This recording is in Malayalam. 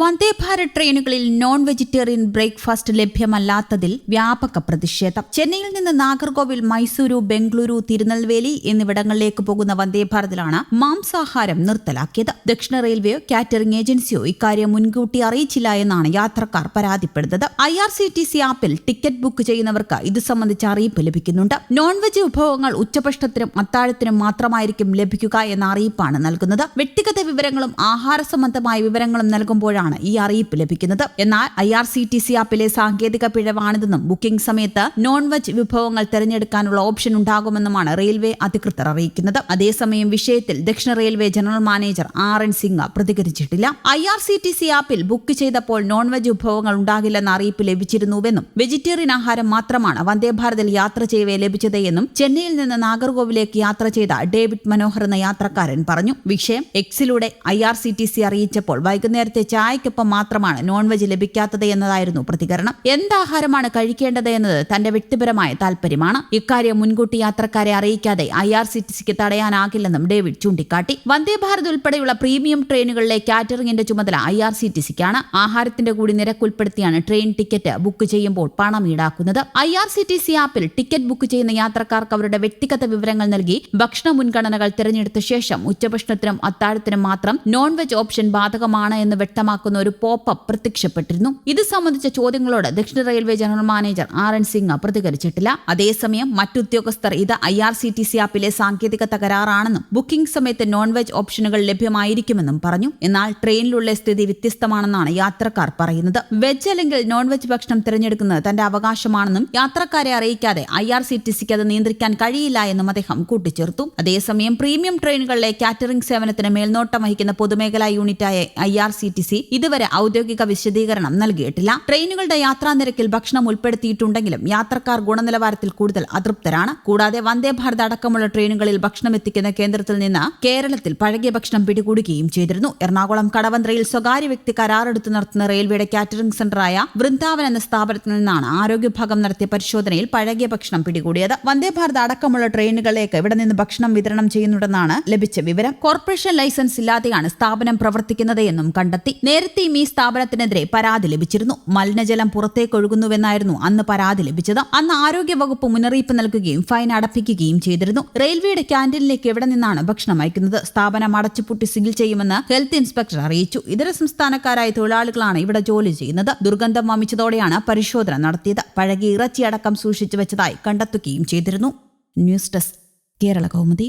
വന്ദേ ഭാരത് ട്രെയിനുകളിൽ നോൺ വെജിറ്റേറിയൻ ബ്രേക്ക്ഫാസ്റ്റ് ലഭ്യമല്ലാത്തതിൽ വ്യാപക പ്രതിഷേധം. ചെന്നൈയിൽ നിന്ന് നാഗർകോവിൽ മൈസൂരു ബംഗളൂരു തിരുനെൽവേലി എന്നിവിടങ്ങളിലേക്ക് പോകുന്ന വന്ദേ ഭാരതിലാണ് മാംസാഹാരം നിർത്തലാക്കിയത്. ദക്ഷിണ റെയിൽവേയോ കാറ്ററിംഗ് ഏജൻസിയോ ഇക്കാര്യം മുൻകൂട്ടി അറിയിച്ചില്ല എന്നാണ് യാത്രക്കാർ പരാതിപ്പെടുന്നത്. I R C T C ആപ്പിൽ ടിക്കറ്റ് ബുക്ക് ചെയ്യുന്നവർക്ക് ഇത് സംബന്ധിച്ച അറിയിപ്പ് ലഭിക്കുന്നുണ്ട്. നോൺ വെജ് വിഭവങ്ങൾ ഉച്ചഭക്ഷണത്തിനും അത്താഴത്തിനും മാത്രമായിരിക്കും ലഭിക്കുക എന്ന അറിയിപ്പാണ് നൽകുന്നത്. വ്യക്തിഗത വിവരങ്ങളും ആഹാര സംബന്ധമായ വിവരങ്ങളും നൽകുമ്പോഴാണ് ഈ അറിയിപ്പ് ലഭിക്കുന്നത്. എന്നാൽ I R C T C ആപ്പിലെ സാങ്കേതിക പിഴവാണിതെന്നും ബുക്കിംഗ് സമയത്ത് നോൺ വെജ് വിഭവങ്ങൾ തിരഞ്ഞെടുക്കാനുള്ള ഓപ്ഷൻ ഉണ്ടാകുമെന്നുമാണ് റെയിൽവേ അധികൃതർ അറിയിക്കുന്നത്. അതേസമയം വിഷയത്തിൽ ദക്ഷിണ railway general manager R N Singh പ്രതികരിച്ചിട്ടില്ല. I R C T C ആപ്പിൽ ബുക്ക് ചെയ്തപ്പോൾ നോൺ വെജ് വിഭവങ്ങൾ ഉണ്ടാകില്ലെന്ന അറിയിപ്പ് ലഭിച്ചിരുന്നുവെന്നും വെജിറ്റേറിയൻ ആഹാരം മാത്രമാണ് വന്ദേ ഭാരതിൽ യാത്ര ചെയ്യവേ ലഭിച്ചത് എന്നും ചെന്നൈയിൽ നിന്ന് നാഗർകോവിലേക്ക് യാത്ര ചെയ്ത ഡേവിഡ് മനോഹർ എന്ന യാത്രക്കാരൻ പറഞ്ഞു. വിഷയം എക്സിലൂടെ I R C T C അറിയിച്ചപ്പോൾ വൈകുന്നേരത്തെ ചായക്കൊപ്പം മാത്രമാണ് നോൺ വെജ് ലഭിക്കാത്തത് എന്നതായിരുന്നു പ്രതികരണം. എന്താഹാരമാണ് കഴിക്കേണ്ടത് എന്നത് തന്റെ വ്യക്തിപരമായ താല്പര്യമാണ്. ഇക്കാര്യം മുൻകൂട്ടി യാത്രക്കാരെ അറിയിക്കാതെ ഐ ആർ സി ടി സിക്ക് തടയാനാകില്ലെന്നും ഡേവിഡ് ചൂണ്ടിക്കാട്ടി. വന്ദേ ഭാരത് ഉൾപ്പെടെയുള്ള പ്രീമിയം ട്രെയിനുകളിലെ കാറ്ററിംഗിന്റെ ചുമതല ഐ ആർ സി ടി സിക്കാണ്. ആഹാരത്തിന്റെ കൂടി നിരക്ക് ഉൾപ്പെടുത്തിയാണ് ട്രെയിൻ ടിക്കറ്റ് ബുക്ക് ചെയ്യുമ്പോൾ പണം ഈടാക്കുന്നത്. I R C T C ആപ്പിൽ ടിക്കറ്റ് ബുക്ക് ചെയ്യുന്ന യാത്രക്കാർക്ക് അവരുടെ വ്യക്തിഗത വിവരങ്ങൾ നൽകി ഭക്ഷണ മുൻഗണനകൾ തിരഞ്ഞെടുത്ത ശേഷം ഉച്ചഭക്ഷണത്തിനും അത്താഴത്തിനും മാത്രം നോൺ വെജ് ഓപ്ഷൻ ബാധകമാണ് എന്ന് വ്യക്തമാക്കുന്ന ഒരു പോപ്പപ്പ് പ്രത്യക്ഷപ്പെട്ടിരുന്നു. ഇത് സംബന്ധിച്ച ചോദ്യങ്ങളോട് ദക്ഷിണ railway general manager R N Singh പ്രതികരിച്ചിട്ടില്ല അതേസമയം മറ്റുദ്യോഗസ്ഥർ ഇത് I R C T C ആപ്പിലെ സാങ്കേതിക തകരാറാണെന്നും ബുക്കിംഗ് സമയത്ത് നോൺ വെജ് ഓപ്ഷനുകൾ ലഭ്യമായിരിക്കുമെന്നും പറഞ്ഞു. എന്നാൽ ട്രെയിനിലുള്ള സ്ഥിതി വ്യത്യസ്തമാണെന്നാണ് യാത്രക്കാർ പറയുന്നത്. വെജ് അല്ലെങ്കിൽ നോൺ വെജ് ഭക്ഷണം തിരഞ്ഞെടുക്കുന്നത് തന്റെ അവകാശമാണെന്നും യാത്രക്കാരെ അറിയിക്കാതെ ഐ ആർ സി ടി സിക്ക് അത് നിയന്ത്രിക്കാൻ കഴിയില്ല എന്നും അദ്ദേഹം കൂട്ടിച്ചേർത്തു. അതേസമയം പ്രീമിയം ട്രെയിനുകളിലെ കാറ്ററിംഗ് സേവനത്തിന് മേൽനോട്ടം വഹിക്കുന്ന പൊതുമേഖലാ യൂണിറ്റായ I R C T C ഇതുവരെ ഔദ്യോഗിക വിശദീകരണം നൽകിയിട്ടില്ല. ട്രെയിനുകളുടെ യാത്രാ നിരക്കിൽ ഭക്ഷണം ഉൾപ്പെടുത്തിയിട്ടുണ്ടെങ്കിലും യാത്രക്കാർ ഗുണനിലവാരത്തിൽ കൂടുതൽ അതൃപ്തരാണ്. കൂടാതെ വന്ദേ ഭാരത് അടക്കമുള്ള ട്രെയിനുകളിൽ ഭക്ഷണം എത്തിക്കുന്ന കേന്ദ്രത്തിൽ നിന്ന് കേരളത്തിൽ പഴകിയ ഭക്ഷണം പിടികൂടുകയും ചെയ്തിരുന്നു. എറണാകുളം കടവന്ത്രയിൽ സ്വകാര്യ വ്യക്തി കരാറെടുത്ത് നടത്തുന്ന റെയിൽവേയുടെ കാറ്ററിംഗ് സെന്ററായ വൃന്ദാവൻ എന്ന സ്ഥാപനത്തിൽ നിന്നാണ് ആരോഗ്യ വിഭാഗം നടത്തിയ പരിശോധനയിൽ പഴകിയ ഭക്ഷണം പിടികൂടിയത്. വന്ദേ ഭാരത് അടക്കമുള്ള ട്രെയിനുകളിലേക്ക് ഇവിടെ നിന്ന് ഭക്ഷണം വിതരണം ചെയ്യുന്നുണ്ടെന്നാണ് ലഭിച്ച വിവരം. കോർപ്പറേഷൻ ലൈസൻസ് ഇല്ലാതെയാണ് സ്ഥാപനം പ്രവർത്തിക്കുന്നത് എന്നും കണ്ടെത്തി നേരത്തെയും ഈ സ്ഥാപനത്തിനെതിരെ പരാതി ലഭിച്ചിരുന്നു. മലിനജലം പുറത്തേക്ക് ഒഴുകുന്നുവെന്നായിരുന്നു അന്ന് പരാതി ലഭിച്ചത്. അന്ന് ആരോഗ്യ വകുപ്പ് മുന്നറിയിപ്പ് നൽകുകയും ഫൈൻ അടപ്പിക്കുകയും ചെയ്തിരുന്നു. റെയിൽവേയുടെ ക്യാന്റീനിലേക്ക് എവിടെ നിന്നാണ് ഭക്ഷണം അയക്കുന്നത്? സ്ഥാപനം അടച്ചുപൂട്ടി സീൽ ചെയ്യുമെന്ന് ഹെൽത്ത് ഇൻസ്പെക്ടർ അറിയിച്ചു. ഇതര സംസ്ഥാനക്കാരായ തൊഴിലാളികളാണ് ഇവിടെ ജോലി ചെയ്യുന്നത്. ദുർഗന്ധം വമിച്ചതോടെയാണ് പരിശോധന നടത്തിയത്. പഴകിയ ഇറച്ചിയടക്കം സൂക്ഷിച്ചു വെച്ചതായി കണ്ടെത്തുകയും ചെയ്തിരുന്നു. News desk Kerala Kaumudi.